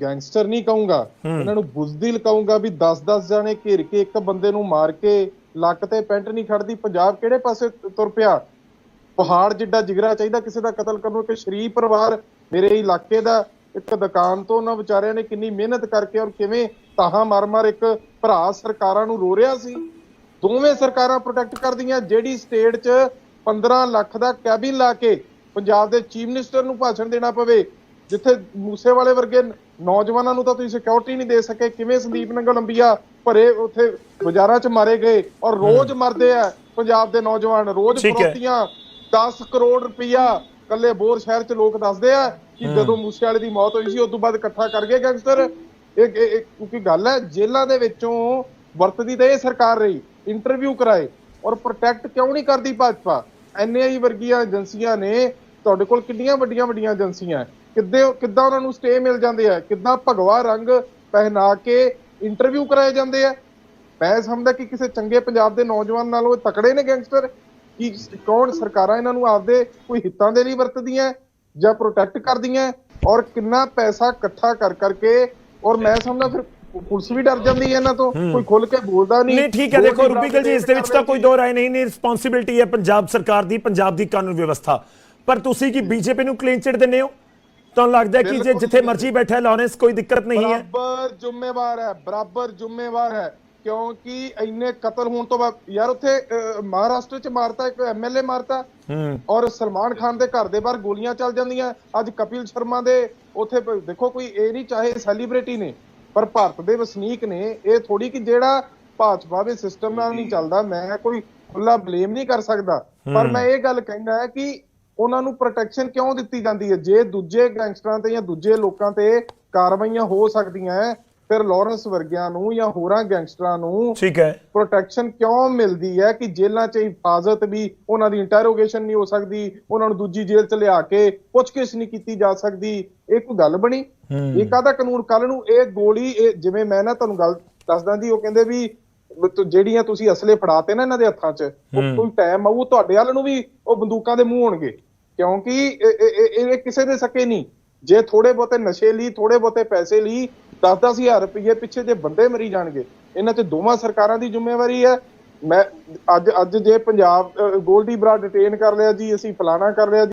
Gangster ਨਹੀਂ ਕਹੂੰਗਾ ਇਹਨਾਂ ਨੂੰ ਬੁਜ਼ਦਿਲ ਕਹੂੰਗਾ ਵੀ 10-10 ਜਾਣੇ ਘੇਰ ਕੇ ਇੱਕ ਬੰਦੇ ਨੂੰ ਮਾਰ ਕੇ ਲੱਕ ਤੇ ਪੈਂਟ ਨਹੀਂ ਖੜਦੀ। ਪੰਜਾਬ ਕਿਹੜੇ ਪਾਸੇ ਤੁਰ ਪਿਆ? ਪਹਾੜ ਜਿੱਡਾ ਜਿਗਰਾ ਚਾਹੀਦਾ ਕਿਸੇ ਦਾ ਕਤਲ ਕਰਨ ਨੂੰ ਕਿ ਸ਼ਰੀਫ ਪਰਿਵਾਰ ਮੇਰੇ ਇਲਾਕੇ ਦਾ ਇੱਕ ਦੁਕਾਨ ਤੋਂ ਉਹਨਾਂ ਵਿਚਾਰਿਆਂ ਨੇ ਕਿੰਨੀ ਮਿਹਨਤ ਕਰਕੇ ਔਰ ਕਿਵੇਂ ਤਾਹਾਂ ਮਾਰ-ਮਾਰ ਇੱਕ ਭਰਾ ਸਰਕਾਰਾਂ ਨੂੰ ਰੋ ਰਿਹਾ ਸੀ। ਦੋਵੇਂ ਸਰਕਾਰਾਂ ਪ੍ਰੋਟੈਕਟ ਕਰਦੀਆਂ ਜਿਹੜੀ ਸਟੇਟ 'ਚ 15 ਲੱਖ ਦਾ ਕੈਬਿਨ ਲਾ ਕੇ ਪੰਜਾਬ ਦੇ ਚੀਫ ਮਿਨਿਸਟਰ ਨੂੰ ਭਾਸ਼ਣ ਦੇਣਾ ਪਵੇ ਜਿੱਥੇ ਮੂਸੇ ਵਾਲੇ ਵਰਗੇ ਨੌਜਵਾਨਾਂ ਨੂੰ ਤਾਂ ਤੁਸੀਂ ਸਿਕਿਉਰਿਟੀ ਨਹੀਂ ਦੇ ਸਕੇ। ਕਿਵੇਂ ਸੰਦੀਪ ਨੰਗਲ ਅੰਬੀਆ ਭਰੇ ਉੱਥੇ ਬਾਜ਼ਾਰਾਂ 'ਚ ਮਾਰੇ ਗਏ ਔਰ ਰੋਜ਼ ਮਰਦੇ ਆ ਪੰਜਾਬ ਦੇ ਨੌਜਵਾਨ। ਰੋਜ਼। ਫਰੋਤੀਆਂ 10 ਕਰੋੜ ਰੁਪਇਆ ਕੱਲੇ ਬੋਰ ਸ਼ਹਿਰ 'ਚ ਲੋਕ ਦੱਸਦੇ ਆ ਕਿ ਜਦੋਂ ਮੂਸੇ ਵਾਲੇ ਦੀ ਮੌਤ ਹੋਈ ਸੀ ਉਸ ਤੋਂ ਬਾਅਦ ਇਕੱਠਾ ਕਰ ਗਏ ਗੈਂਗਸਟਰ। ਇਹ ਕਿਉਂਕਿ ਗੱਲ ਹੈ ਜੇਲ੍ਹਾਂ ਦੇ ਵਿੱਚੋਂ ਵਰਤਦੀ ਤਾਂ ਇਹ ਸਰਕਾਰ ਰਹੀ ਇੰਟਰਵਿਊ ਕਰਾਏ ਔਰ ਪ੍ਰੋਟੈਕਟ ਕਿਉਂ ਨਹੀਂ ਕਰਦੀ ਭਾਜਪਾ? ਐਨਆਈ ਵਰਗੀਆਂ ਏਜੰਸੀਆਂ ਨੇ ਤੁਹਾਡੇ ਕੋਲ ਕਿੰਨੀਆਂ ਵੱਡੀਆਂ ਵੱਡੀਆਂ ਏਜੰਸੀਆਂ? ਹੈ। ਕਿੱਦੇ ਕਿੱਦਾਂ ਉਹਨਾਂ ਨੂੰ ਸਟੇ ਮਿਲ ਜਾਂਦੇ ਆ ਕਿੱਦਾਂ ਭਗਵਾ ਰੰਗ ਪਹਿਨਾ ਕੇ ਇੰਟਰਵਿਊ ਕਰਾਏ ਜਾਂਦੇ ਆ। ਮੈਂ ਸਮਝਦਾ ਕਿ ਕਿਸੇ ਚੰਗੇ ਪੰਜਾਬ ਦੇ ਨੌਜਵਾਨ ਨਾਲੋਂ ਇਹ ਤਕੜੇ ਨੇ ਗੈਂਗਸਟਰ ਕਿ ਕੌਣ ਸਰਕਾਰਾਂ ਇਹਨਾਂ ਨੂੰ ਆਪਦੇ ਕੋਈ ਹਿੱਤਾਂ ਦੇ ਲਈ ਵਰਤਦੀਆਂ ਜਾਂ ਪ੍ਰੋਟੈਕਟ ਕਰਦੀਆਂ ਔਰ ਕਿੰਨਾ ਪੈਸਾ ਇਕੱਠਾ ਕਰ ਕਰਕੇ ਔਰ ਮੈਂ ਸਮਝਦਾ ਫਿਰ ਪੁਲਿਸ ਵੀ ਡਰ ਜਾਂਦੀ ਹੈ ਇਹਨਾਂ ਤੋਂ। ਕੋਈ ਖੁੱਲ ਕੇ ਬੋਲਦਾ ਨਹੀਂ। ਨਹੀਂ ਠੀਕ ਹੈ ਦੇਖੋ ਨਹੀਂ ਰੂਬੀਕਲ ਜੀ ਇਸ ਦੇ ਵਿੱਚ ਤਾਂ ਕੋਈ ਦੋ ਰਾਏ ਨਹੀਂ ਨਹੀਂ ਰਿਸਪੌਂਸਿਬਿਲਟੀ ਹੈ ਪੰਜਾਬ ਸਰਕਾਰ ਦੀ ਪੰਜਾਬ ਦੀ ਕਾਨੂੰਨ ਵਿਵਸਥਾ। ਪਰ ਤੁਸੀਂ ਕੀ ਬੀਜੇਪੀ ਨੂੰ ਕਲੀਨ ਚਿਟ ਦਿੰਦੇ ਹੋ? ਤੁਹਾਨੂੰ ਲੱਗਦਾ ਕਿ ਜੇ ਜਿੱਥੇ ਮਰਜ਼ੀ ਬੈਠਾ ਲਾਰੈਂਸ ਕੋਈ ਦਿੱਕਤ ਨਹੀਂ ਹੈ। ਬਰਾਬਰ ਜ਼ਿੰਮੇਵਾਰ ਹੈ ਬਰਾਬਰ ਜ਼ਿੰਮੇਵਾਰ ਹੈ ਕਿਉਂਕਿ ਇੰਨੇ ਕਤਲ ਹੋਣ ਤੋਂ ਬਾਅਦ ਯਾਰ ਉੱਥੇ ਮਹਾਰਾਸ਼ਟਰ ਚ ਮਾਰਤਾ ਇੱਕ ਐਮਐਲਏ ਮਾਰਤਾ। ਹੂੰ। ਔਰ ਸਲਮਾਨ ਖਾਨ ਦੇ ਘਰ ਦੇ ਬਾਹਰ ਗੋਲੀਆਂ ਚੱਲ ਜਾਂਦੀਆਂ। ਅੱਜ ਕਪਿਲ ਸ਼ਰਮਾ ਦੇ ਉੱਥੇ ਦੇਖੋ ਕੋਈ ਇਹ ਨਹੀਂ ਚਾਹੇ ਸੈਲੀਬ੍ਰਿਟੀ ਨੇ ਪਰ ਭਾਰਤ ਦੇ ਵਸਨੀਕ ਨੇ ਇਹ ਥੋੜੀ ਕਿ ਜਿਹੜਾ ਭਾਜਪਾ ਦੇ ਸਿਸਟਮ ਨਾਲ ਨਹੀਂ ਚੱਲਦਾ ਮੈਂ ਕੋਈ ਖੁੱਲਾ ਬਲੇਮ ਨਹੀਂ ਕਰ ਸਕਦਾ। ਪਰ ਮੈਂ ਇਹ ਗੱਲ ਕਹਿਣਾ ਹੈ ਕਿ ਉਹਨਾਂ ਨੂੰ ਪ੍ਰੋਟੈਕਸ਼ਨ ਕਿਉਂ ਦਿੱਤੀ ਜਾਂਦੀ ਹੈ? ਜੇ ਦੂਜੇ ਗੈਂਗਸਟਰਾਂ ਤੇ ਜਾਂ ਦੂਜੇ ਲੋਕਾਂ ਤੇ ਕਾਰਵਾਈਆਂ ਹੋ ਸਕਦੀਆਂ ਹੈ, ਫਿਰ ਲਾਰੈਂਸ ਵਰਗਿਆਂ ਨੂੰ ਜਾਂ ਹੋਰਾਂ ਗੈਂਗਸਟਰਾਂ ਨੂੰ ਠੀਕ ਹੈ। ਪ੍ਰੋਟੈਕਸ਼ਨ ਕਿਉਂ ਮਿਲਦੀ ਹੈ ਕਿ ਜੇਲ੍ਹਾਂ 'ਚ ਹਿਫਾਜ਼ਤ ਵੀ ਉਹਨਾਂ ਦੀ ਇੰਟਰੋਗੇਸ਼ਨ ਨਹੀਂ ਹੋ ਸਕਦੀ ਉਹਨਾਂ ਨੂੰ ਦੂਜੀ ਜੇਲ੍ਹ 'ਚ ਲਿਆ ਕੇ ਪੁੱਛਗਿੱਛ ਨਹੀਂ ਕੀਤੀ ਜਾ ਸਕਦੀ? ਇਹ ਕੋਈ ਗੱਲ ਬਣੀ? ਇਹ ਕਾਹਦਾ ਕਾਨੂੰਨ ਕੱਲ ਨੂੰ ਇਹ ਗੋਲੀ ਇਹ ਜਿਵੇਂ ਮੈਂ ਨਾ ਤੁਹਾਨੂੰ ਗੱਲ ਦੱਸਦਾ ਜੀ ਉਹ ਕਹਿੰਦੇ ਵੀ ਜਿਹੜੀਆਂ ਤੁਸੀਂ ਅਸਲੇ ਫੜਾਤੇ ਨਾ ਇਹਨਾਂ ਦੇ ਹੱਥਾਂ 'ਚ ਉਹ ਕੋਈ ਟਾਈਮ ਆਊ ਤੁਹਾਡੇ ਵੱਲ ਨੂੰ ਵੀ ਉਹ ਬੰਦੂਕਾਂ ਦੇ ਮੂੰਹ ਹੋਣਗੇ। ਕਿਉਂਕਿ ਇਹ- ਕਿਸੇ ਦੇ ਸਕੇ ਨਹੀਂ। ਜੇ ਥੋੜੇ ਬਹੁਤੇ ਨਸ਼ੇ ਲਈ ਥੋੜੇ ਬਹੁਤੇ ਪੈਸੇ ਲਈ 10-10 ਹਜ਼ਾਰ ਰੁਪਏ ਪਿੱਛੇ ਜੇ ਬੰਦੇ ਮਰੀ ਜਾਣਗੇ, ਇਹਨਾਂ 'ਚ ਦੋਵਾਂ ਸਰਕਾਰਾਂ ਦੀ ਜ਼ਿੰਮੇਵਾਰੀ ਹੈ। ਮੈਂ ਅੱਜ ਅੱਜ ਜੇ ਪੰਜਾਬ ਗੋਲਡੀ ਬਰਾ ਡਿਟੇਨ ਕਰ ਲਿਆ ਜੀ, ਅਸੀਂ ਫਲਾਣਾ ਕਰ ਲਿਆ ਜੀ।